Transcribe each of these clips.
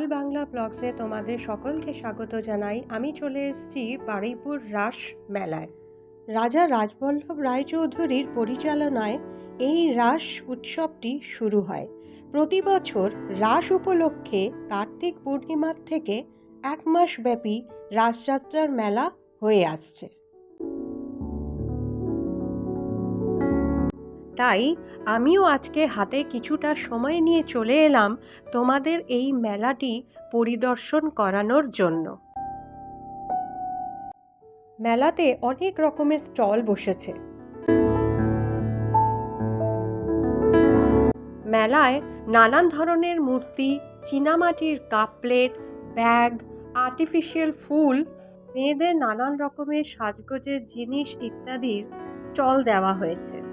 বাংলা ব্লগসে তোমাদের সকলকে স্বাগত জানাই। আমি চলে এসেছি বারুইপুর রাস মেলায়। রাজা রাজবল্লভ রায়চৌধুরীর পরিচালনায় এই রাস উৎসবটি শুরু হয়। প্রতি বছর রাস উপলক্ষে কার্তিক পূর্ণিমার থেকে এক মাস ব্যাপী রাসযাত্রার মেলা হয়ে আসছে। তাই আমিও আজকে হাতে কিছুটা সময় নিয়ে চলে এলাম তোমাদের এই মেলাটি পরিদর্শন করানোর জন্য। মেলাতে অনেক রকমের স্টল বসেছে। মেলায় নানান ধরনের মূর্তি, চীনামাটির কাপ প্লেট ব্যাগ, আর্টিফিশিয়াল ফুল, মেয়েদের নানান রকমের সাজগোজের জিনিস ইত্যাদির স্টল দেওয়া হয়েছে।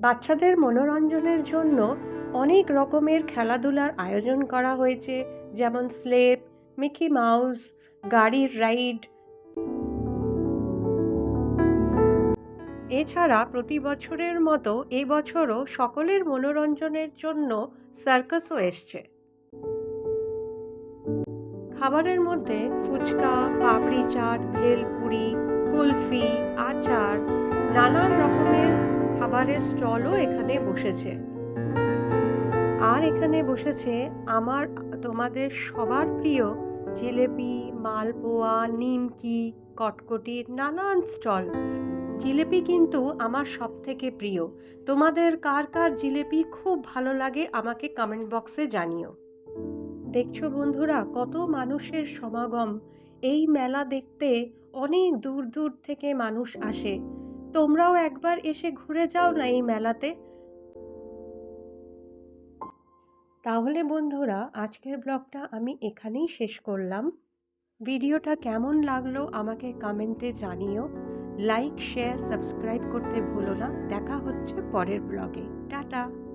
বাচ্চাদের মনোরঞ্জনের জন্য অনেক রকমের খেলাধুলার আয়োজন করা হয়েছে, যেমন স্লেপ মিকি মাউস, গাড়ির রাইড। এছাড়া প্রতি বছরের মতো এবছরও সকলের মনোরঞ্জনের জন্য সার্কাসও এসছে। খাবারের মধ্যে ফুচকা, পাপড়ি চাট, ভেলপুরি, কুলফি, আচার, নানান রকমের খাবারের স্টলও এখানে বসেছে। আর এখানে বসেছে আমার, তোমাদের সবার প্রিয় জিলেপি, মালপোয়া, নিমকি, কটকটির নানান স্টল। জিলেপি কিন্তু আমার সব থেকে প্রিয়। তোমাদের কার কার জিলেপি খুব ভালো লাগে আমাকে কমেন্ট বক্সে জানিও। দেখছ বন্ধুরা, কত মানুষের সমাগম। এই মেলা দেখতে অনেক দূর দূর থেকে মানুষ আসে। তোমরাও একবার এসে ঘুরে যাও না এই মেলাতে। তাহলে বন্ধুরা, আজকের ব্লগটা আমি এখানেই শেষ করলাম। ভিডিওটা কেমন লাগল আমাকে কমেন্টে জানিও। লাইক, শেয়ার, সাবস্ক্রাইব করতে ভুলো না। দেখা হচ্ছে পরের ব্লগে। টাটা!